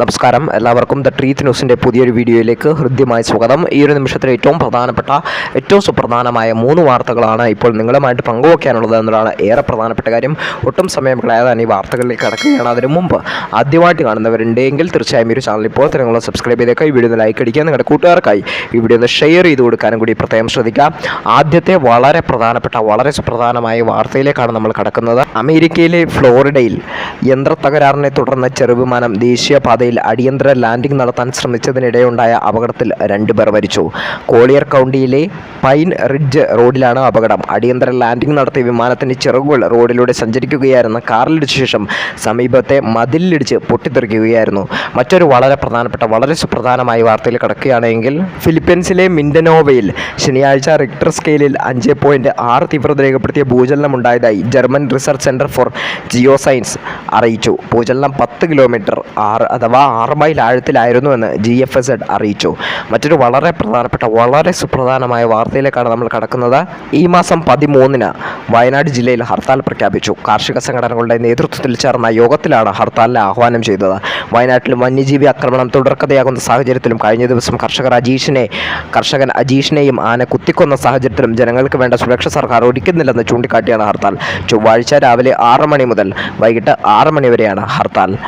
നമസ്കാരം. എല്ലാവർക്കും ദ ട്രീത്ത് ന്യൂസിന്റെ പുതിയൊരു വീഡിയോയിലേക്ക് ഹൃദ്യമായ സ്വാഗതം. ഈ ഒരു നിമിഷത്തിൽ ഏറ്റവും പ്രധാനപ്പെട്ട ഏറ്റവും സുപ്രധാനമായ മൂന്ന് വാർത്തകളാണ് ഇപ്പോൾ നിങ്ങളുമായിട്ട് പങ്കുവയ്ക്കാനുള്ളത് എന്നതാണ് ഏറെ പ്രധാനപ്പെട്ട കാര്യം. ഒട്ടും സമയം കളയാതെ ഈ വാർത്തകളിലേക്ക് കടക്കുകയാണ്. അതിനു മുമ്പ് ആദ്യമായിട്ട് കാണുന്നവരുണ്ടെങ്കിൽ തീർച്ചയായും ഈ ഒരു ചാനൽ ഇപ്പോൾ തന്നെ നിങ്ങൾ സബ്സ്ക്രൈബ് ചെയ്തേക്കുക. ഈ വീഡിയോ ലൈക്ക് അടിക്കുക. നിങ്ങളുടെ കൂട്ടുകാർക്കായി ഈ വീഡിയോ ഒന്ന് ഷെയർ ചെയ്ത് കൊടുക്കാനും കൂടി പ്രത്യേകം ശ്രദ്ധിക്കുക. ആദ്യത്തെ വളരെ പ്രധാനപ്പെട്ട വളരെ സുപ്രധാനമായ വാർത്തയിലേക്കാണ് നമ്മൾ കടക്കുന്നത്. അമേരിക്കയിലെ ഫ്ലോറിഡയിൽ യന്ത്ര തകരാറിനെ തുടർന്ന് ചെറുവിമാനം ദേശീയപാതയിൽ അടിയന്തര ലാൻഡിംഗ് നടത്താൻ ശ്രമിച്ചതിനിടെയുണ്ടായ അപകടത്തിൽ രണ്ടുപേർ മരിച്ചു. കോളിയർ കൗണ്ടിയിലെ പൈൻ റിഡ്ജ് റോഡിലാണ് അപകടം. അടിയന്തര ലാൻഡിംഗ് നടത്തിയ വിമാനത്തിന്റെ ചിറകുകൾ റോഡിലൂടെ സഞ്ചരിക്കുകയായിരുന്ന കാറിലിടിച്ച ശേഷം സമീപത്തെ മതിലിടിച്ച് പൊട്ടിത്തെറിക്കുകയായിരുന്നു. മറ്റൊരു വളരെ പ്രധാനപ്പെട്ട വളരെ സുപ്രധാനമായ വാർത്തയിൽ കിടക്കുകയാണെങ്കിൽ ഫിലിപ്പീൻസിലെ മിൻഡനോവയിൽ ശനിയാഴ്ച റിക്ടർ സ്കെയിലിൽ അഞ്ച് പോയിന്റ് ആറ് തീവ്രത രേഖപ്പെടുത്തിയ ഭൂചലനം ഉണ്ടായതായി German research centre for geo science അറിയിച്ചു. ഭൂചലനം പത്ത് കിലോമീറ്റർ ആറ് അഥവാ ആറ് മൈൽ ആഴത്തിലായിരുന്നുവെന്ന് ജി എഫ് എസ് എഡ് അറിയിച്ചു. മറ്റൊരു വളരെ പ്രധാനപ്പെട്ട വളരെ സുപ്രധാനമായ വാർത്തയിലേക്കാണ് നമ്മൾ കടക്കുന്നത്. ഈ മാസം പതിമൂന്നിന് വയനാട് ജില്ലയിൽ ഹർത്താൽ പ്രഖ്യാപിച്ചു. കാർഷിക സംഘടനകളുടെ നേതൃത്വത്തിൽ ചേർന്ന യോഗത്തിലാണ് ഹർത്താലിനെ ആഹ്വാനം ചെയ്തത്. വയനാട്ടിൽ വന്യജീവി ആക്രമണം തുടർക്കഥയാകുന്ന സാഹചര്യത്തിലും കഴിഞ്ഞ ദിവസം കർഷകർ അജീഷിനെ കർഷകൻ അജീഷിനെയും ആന കുത്തിക്കൊന്ന സാഹചര്യത്തിലും ജനങ്ങൾക്ക് വേണ്ട സുരക്ഷ സർക്കാർ ഒരുക്കുന്നില്ലെന്ന് ചൂണ്ടിക്കാട്ടിയാണ് ഹർത്താൽ. ചൊവ്വാഴ്ച രാവിലെ ആറ് മണി മുതൽ വൈകിട്ട് ആറ് മണി വരെയാണ് ഹർത്താൽ.